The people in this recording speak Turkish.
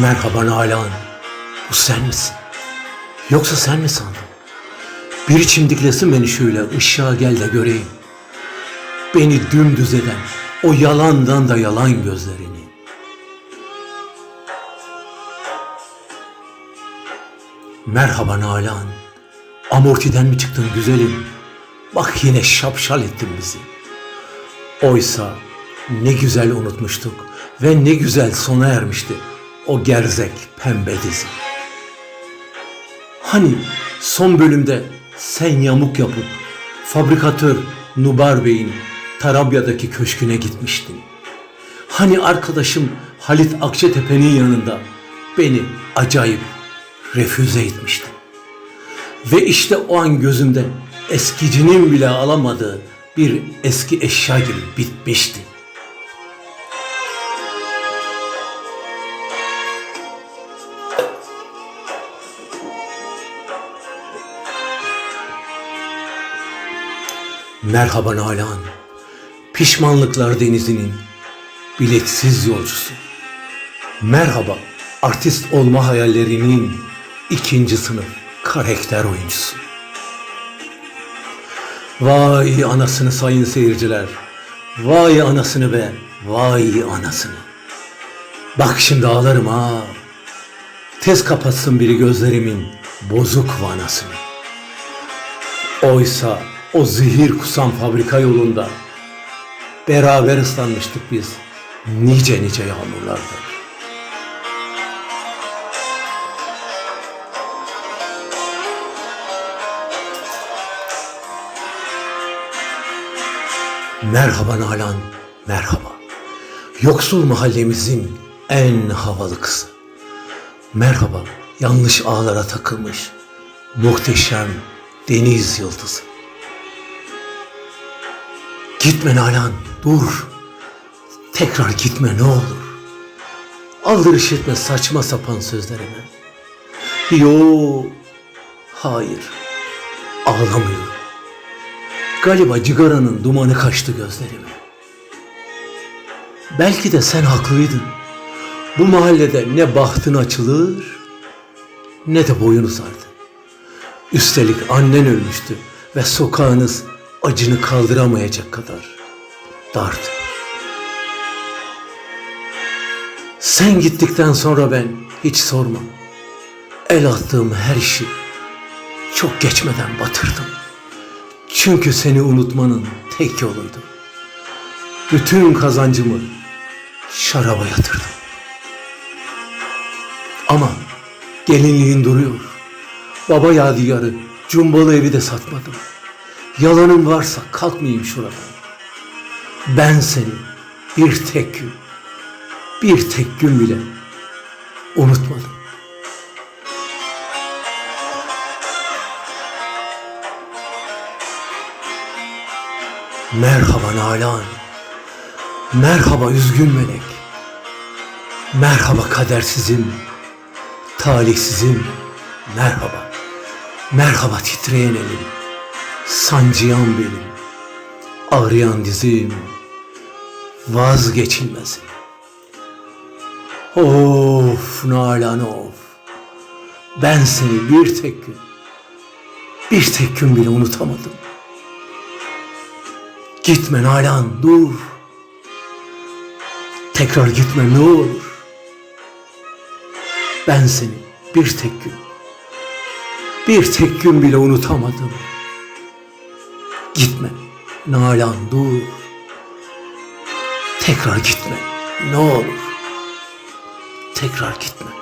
Merhaba Nalan. Bu sen misin? Yoksa sen mi sandın? Bir çimdiklesin beni şöyle ışığa gel de göreyim. Beni dümdüz eden o yalandan da yalan gözlerini. Merhaba Nalan. Amortiden mi çıktın güzelim? Bak yine şapşal ettin bizi. Oysa ne güzel unutmuştuk ve ne güzel sona ermişti o gerzek pembe dizi. Hani son bölümde sen yamuk yapıp fabrikatör Nubar Bey'in Tarabya'daki köşküne gitmiştin. Hani arkadaşım Halit Akçetepe'nin yanında beni acayip refüze etmiştin. Ve işte o an gözümde eskicinin bile alamadığı bir eski eşya gibi bitmişti. Merhaba Nalan. Pişmanlıklar denizinin biletsiz yolcusu. Merhaba artist olma hayallerinin ikinci sınıf karakter oyuncusu. Vay anasını sayın seyirciler. Vay anasını be. Vay anasını. Bak şimdi ağlarım ha. Tez kapatsın biri gözlerimin bozuk vanasını. Oysa o zehir kusan fabrika yolunda beraber ıslanmıştık biz nice nice yağmurlarda. Merhaba Nalan, merhaba. Yoksul mahallemizin en havalı kızı. Merhaba, yanlış ağlara takılmış muhteşem deniz yıldızı. Gitme Nalan, dur. Tekrar gitme ne olur. Aldırış etme saçma sapan sözlerime. Yo, hayır, ağlamıyorum. Galiba cigaranın dumanı kaçtı gözlerime. Belki de sen haklıydın. Bu mahallede ne bahtın açılır ne de boyun uzardı. Üstelik annen ölmüştü ve sokağınız acını kaldıramayacak kadar dardı. Sen gittikten sonra ben hiç sormam. El attığım her işi çok geçmeden batırdım. Çünkü seni unutmanın tek yoluydu. Bütün kazancımı şaraba yatırdım. Ama gelinliğin duruyor. Baba yadigarı, cumbalı evi de satmadım. Yalanın varsa kalkmayayım şuradan. Ben seni bir tek gün, bir tek gün bile unutmadım. Merhaba Nalan. Merhaba üzgün melek. Merhaba kadersizim. Talihsizim. Merhaba. Merhaba titreyen elim. Sancıyan benim. Ağrıyan dizim. Vazgeçilmezim. Of Nalan of. Ben seni bir tek gün, bir tek gün bile unutamadım. Gitme Nalan dur. Tekrar gitme ne olur. Ben seni bir tek gün, bir tek gün bile unutamadım. Gitme Nalan dur. Tekrar gitme ne olur. Tekrar gitme.